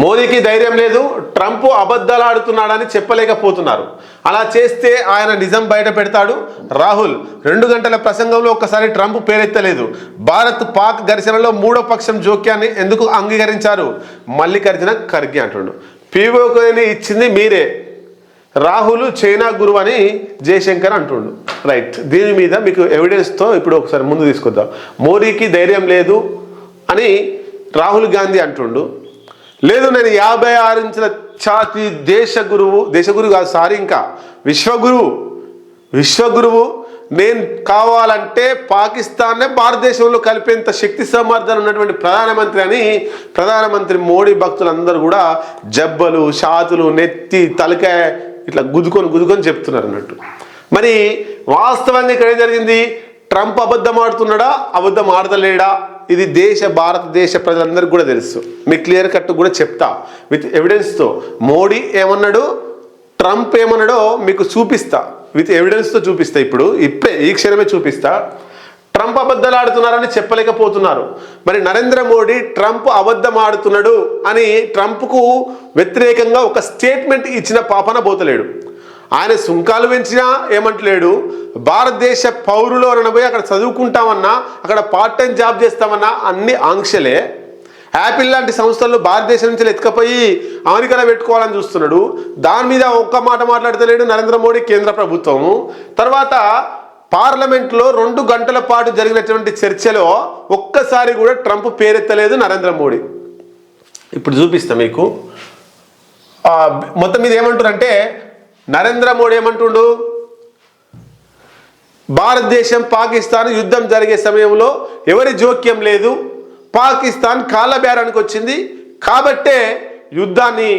మోదీకి ధైర్యం లేదు ట్రంప్ అబద్ధాలు ఆడుతున్నాడని చెప్పలేకపోతున్నారు. అలా చేస్తే ఆయన నిజం బయట పెడతాడు. రాహుల్ రెండు గంటల ప్రసంగంలో ఒక్కసారి ట్రంప్ పేరెత్తలేదు. భారత్ పాక్ ఘర్షణలో మూడో పక్షం జోక్యాన్ని ఎందుకు అంగీకరించారు? మల్లికార్జున ఖర్గే అంటుండు. పీఓకేని ఇచ్చింది మీరే. రాహుల్ చైనా గురువు అని జయశంకర్ అంటుండు. రైట్ దీని మీద మీకు ఎవిడెన్స్తో ఇప్పుడు ఒకసారి ముందు తీసుకొద్దాం. మోడీకి ధైర్యం లేదు అని రాహుల్ గాంధీ అంటుండు. లేదు నేను యాభై ఆరు ఇంచుల ఛాతి దేశ గురువు దేశ గురువు కాదు సారీ ఇంకా విశ్వగురువు విశ్వగురువు నేను కావాలంటే పాకిస్తాన్నే భారతదేశంలో కలిపేంత శక్తి సమర్థన ఉన్నటువంటి ప్రధానమంత్రి అని ప్రధానమంత్రి మోడీ భక్తులందరూ కూడా జబ్బలు షాతులు నెత్తి తలకాయ ఇట్లా గుద్దుకొని గుద్దుకొని చెప్తున్నారు అన్నట్టు. మరి వాస్తవంగా ఇక్కడ ఏం జరిగింది? ట్రంప్ అబద్ధం ఆడుతున్నాడా? అబద్ధం ఆడతలేడా? ఇది దేశ భారతదేశ ప్రజలందరికీ కూడా తెలుసు. మీకు క్లియర్ కట్ కూడా చెప్తా. విత్ ఎవిడెన్స్తో. మోడీ ఏమన్నాడు? ట్రంప్ ఏమన్నాడో మీకు చూపిస్తా. విత్ ఎవిడెన్స్తో చూపిస్తా ఇప్పుడు. ఇప్పుడే ఈ క్షణమే చూపిస్తా. ట్రంప్ అబద్ధాలు ఆడుతున్నారని చెప్పలేకపోతున్నారు. మరి నరేంద్ర మోడీ ట్రంప్ అబద్ధం ఆడుతున్నాడు అని ట్రంప్కు వ్యతిరేకంగా ఒక స్టేట్మెంట్ ఇచ్చిన పాపన పోతలేడు ఆయన సుంకాలు పెంచినా ఏమంటలేడు. భారతదేశ పౌరులు అనబోయి అక్కడ చదువుకుంటామన్నా అక్కడ పార్ట్ టైం జాబ్ చేస్తామన్నా అన్ని ఆంక్షలే. యాపిల్ లాంటి సంస్థలు భారతదేశం నుంచి ఎత్తుకపోయి అమెరికాలో పెట్టుకోవాలని చూస్తున్నాడు. దాని మీద ఒక్క మాట మాట్లాడతలేడు నరేంద్ర మోడీ కేంద్ర ప్రభుత్వము. తర్వాత పార్లమెంట్లో రెండు గంటల పాటు జరిగినటువంటి చర్చలో ఒక్కసారి కూడా ట్రంప్ పేరెత్తలేదు నరేంద్ర మోడీ. ఇప్పుడు చూపిస్తా మీకు. మొత్తం మీద ఏమంటారంటే నరేంద్ర మోడీ ఏమంటుండు? భారతదేశం పాకిస్తాన్ యుద్ధం జరిగే సమయంలో ఎవరి జోక్యం లేదు. పాకిస్తాన్ కాలబేరానికి వచ్చింది. కాబట్టే యుద్ధాన్ని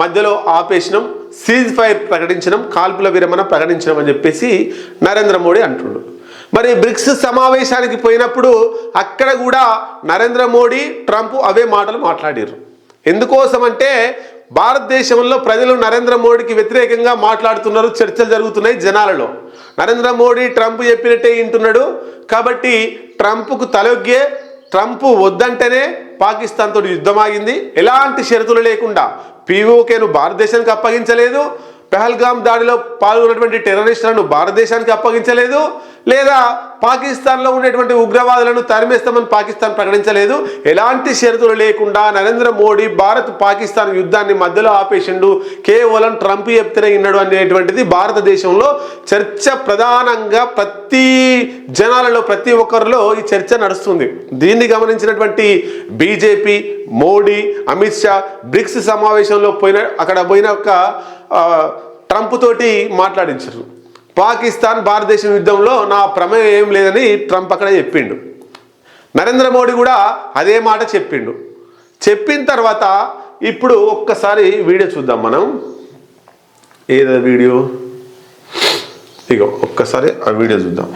మధ్యలో ఆపేసినాం సీజ్ ఫైర్ ప్రకటించడం కాల్పుల విరమణ ప్రకటించడం అని చెప్పేసి నరేంద్ర మోడీ అంటుండు. మరి బ్రిక్స్ సమావేశానికి పోయినప్పుడు అక్కడ కూడా నరేంద్ర మోడీ ట్రంప్ అవే మాటలు మాట్లాడారు ఎందుకోసం అంటే భారతదేశంలో ప్రజలు నరేంద్ర మోడీకి వ్యతిరేకంగా మాట్లాడుతున్నారు చర్చలు జరుగుతున్నాయి జనాలలో. నరేంద్ర మోడీ ట్రంప్ చెప్పినట్టే వింటున్నాడు. కాబట్టి ట్రంప్కు తలొగ్గే ట్రంప్ వద్దంటేనే పాకిస్తాన్ తోటి యుద్ధం ఆగింది. ఎలాంటి షరతులు లేకుండా పీఓకేను భారతదేశానికి అప్పగించలేదు. పెహల్గామ్ దాడిలో పాల్గొన్నటువంటి టెర్రరిస్టులను భారతదేశానికి అప్పగించలేదు. లేదా పాకిస్తాన్లో ఉండేటువంటి ఉగ్రవాదులను తరిమేస్తామని పాకిస్తాన్ ప్రకటించలేదు. ఎలాంటి షరతులు లేకుండా నరేంద్ర మోడీ భారత్ పాకిస్తాన్ యుద్ధాన్ని మధ్యలో ఆపేసిండు. కేవలం ట్రంప్ చెప్తేనే విన్నాడు అనేటువంటిది భారతదేశంలో చర్చ ప్రధానంగా ప్రతి జనాలలో ప్రతి ఒక్కరిలో ఈ చర్చ నడుస్తుంది. దీన్ని గమనించినటువంటి బీజేపీ మోడీ అమిత్ షా బ్రిక్స్ సమావేశంలో పోయిన అక్కడ పోయిన ఒక ట్రంప్ తోటి మాట్లాడించారు. పాకిస్తాన్ భారతదేశం యుద్ధంలో నా ప్రమేయం ఏం లేదని ట్రంప్ అక్కడ చెప్పిండు. నరేంద్ర మోడీ కూడా అదే మాట చెప్పిండు. చెప్పిన తర్వాత ఇప్పుడు ఒక్కసారి వీడియో చూద్దాం మనం. ఏదో వీడియో? ఇగో ఒక్కసారి ఆ వీడియో చూద్దాం.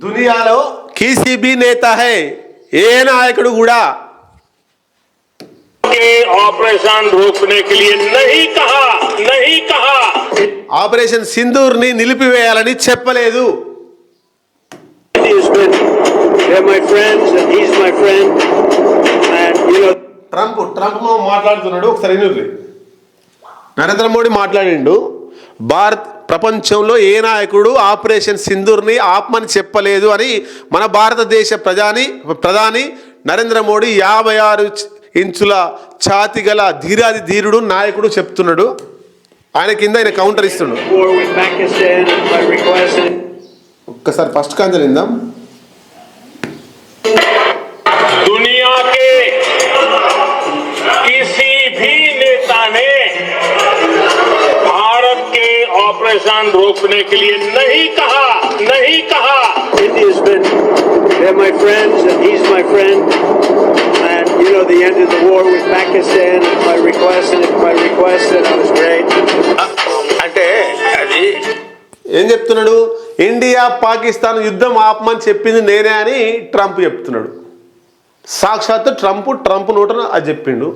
దునియాలో కీసీబీ నేత హై ఏ నాయకుడు కూడా ఆపరేషన్ ఆపరేషన్ సింధూర్ని నిలిపివేయాలని చెప్పలేదు. ట్రంప్ ట్రంప్ మాట్లాడుతున్నాడు ఒకసారి నరేంద్ర మోడీ మాట్లాడిండు భారత్ ప్రపంచంలో ఏ నాయకుడు ఆపరేషన్ సింధూర్ని ఆపమని చెప్పలేదు అని మన భారతదేశ ప్రధాని ప్రధాని నరేంద్ర మోడీ యాభై ఆరు ఇంచుల ఛాతి గల ధీరాది ధీరుడు నాయకుడు చెప్తున్నాడు. ఆయన కింద ఆయన కౌంటర్ ఇస్తున్నాడు. ఒక్కసారి ఫస్ట్ కాంజల్ ఇందాం ऑपरेशन रोकने के लिए नहीं कहा नहीं कहा India's been, they're my friends, and he's my friend. And, you know, the end of the war with Pakistan, at my request, and at my request, and it was great. అంటే అది ఏం చెప్తున్నాడు ఇండియా పాకిస్తాన్ యుద్ధం ఆపమని చెప్పింది నేనే అని Trump చెప్తున్నాడు సాక్షాత్ ట్రంప్ ట్రంప్ నోటన అది చెప్పిండు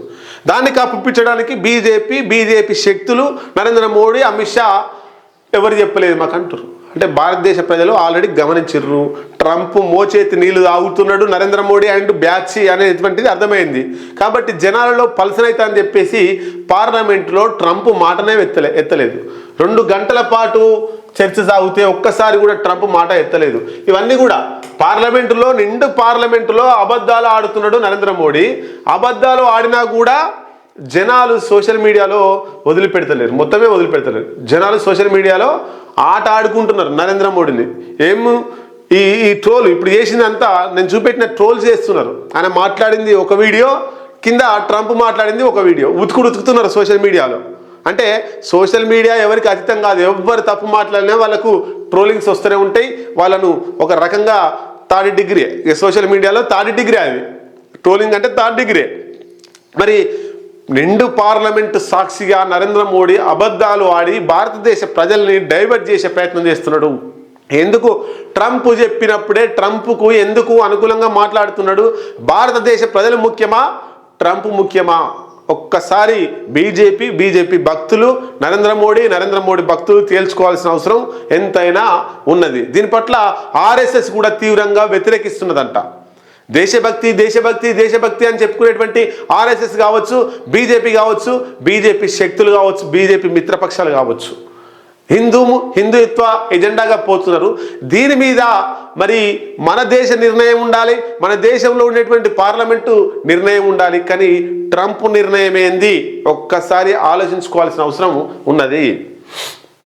దాన్ని కప్పిపించడానికి బీజేపీ బీజేపీ శక్తులు నరేంద్ర మోడీ అమిత్ షా ఎవరు చెప్పలేదు మాకు అంటారు అంటే భారతదేశ ప్రజలు ఆల్రెడీ గమనించిర్రు. ట్రంప్ మోచేతి నీళ్ళు తాగుతున్నాడు నరేంద్ర మోడీ అండ్ బ్యాచ్ అనేటువంటిది అర్థమైంది. కాబట్టి జనాలలో పల్సనైతే అని చెప్పేసి పార్లమెంట్లో ట్రంప్ మాటనే ఎత్తలే ఎత్తలేదు. రెండు గంటల పాటు చర్చ సాగితే ఒక్కసారి కూడా ట్రంప్ మాట ఎత్తలేదు. ఇవన్నీ కూడా పార్లమెంటులో నిండు పార్లమెంటులో అబద్ధాలు ఆడుతున్నాడు నరేంద్ర మోడీ. అబద్ధాలు ఆడినా కూడా జనాలు సోషల్ మీడియాలో వదిలిపెడతలేరు. మొత్తమే వదిలిపెడతలేరు. జనాలు సోషల్ మీడియాలో ఆట ఆడుకుంటున్నారు నరేంద్ర మోడీని. ఏం ఈ ఈ ట్రోల్ ఇప్పుడు చేసిందంతా నేను చూపెట్టిన ట్రోల్ చేస్తున్నారు. ఆయన మాట్లాడింది ఒక వీడియో కింద ట్రంప్ మాట్లాడింది ఒక వీడియో. ఉతుకుడు ఉతుకుతున్నారు సోషల్ మీడియాలో. అంటే సోషల్ మీడియా ఎవరికి అతీతం కాదు. ఎవరు తప్పు మాట్లాడినా వాళ్ళకు ట్రోలింగ్స్ వస్తూనే ఉంటాయి. వాళ్ళను ఒక రకంగా థర్డ్ డిగ్రీ సోషల్ మీడియాలో థర్డ్ డిగ్రీ అది. ట్రోలింగ్ అంటే థర్డ్ డిగ్రీ. మరి నిండు పార్లమెంటు సాక్షిగా నరేంద్ర మోడీ అబద్ధాలు ఆడి భారతదేశ ప్రజల్ని డైవర్ట్ చేసే ప్రయత్నం చేస్తున్నాడు. ఎందుకు? ట్రంప్ చెప్పినప్పుడే ట్రంప్కు ఎందుకు అనుకూలంగా మాట్లాడుతున్నాడు? భారతదేశ ప్రజలు ముఖ్యమా? ట్రంప్ ముఖ్యమా? ఒక్కసారి బీజేపీ బీజేపీ భక్తులు నరేంద్ర మోడీ నరేంద్ర మోడీ భక్తులు తేల్చుకోవాల్సిన అవసరం ఎంతైనా ఉన్నది. దీని పట్ల ఆర్ఎస్ఎస్ కూడా తీవ్రంగా వ్యతిరేకిస్తున్నదంట. దేశభక్తి దేశభక్తి దేశభక్తి అని చెప్పుకునేటువంటి ఆర్ఎస్ఎస్ కావచ్చు బీజేపీ కావచ్చు బీజేపీ శక్తులు కావచ్చు బీజేపీ మిత్రపక్షాలు కావచ్చు. హిందూ హిందుత్వ ఎజెండాగా పోతున్నారు. దీని మీద మరి మన దేశ నిర్ణయం ఉండాలి మన దేశంలో ఉండేటువంటి పార్లమెంటు నిర్ణయం ఉండాలి కానీ ట్రంప్ నిర్ణయం ఏంది ఒక్కసారి ఆలోచించుకోవాల్సిన అవసరం ఉన్నది.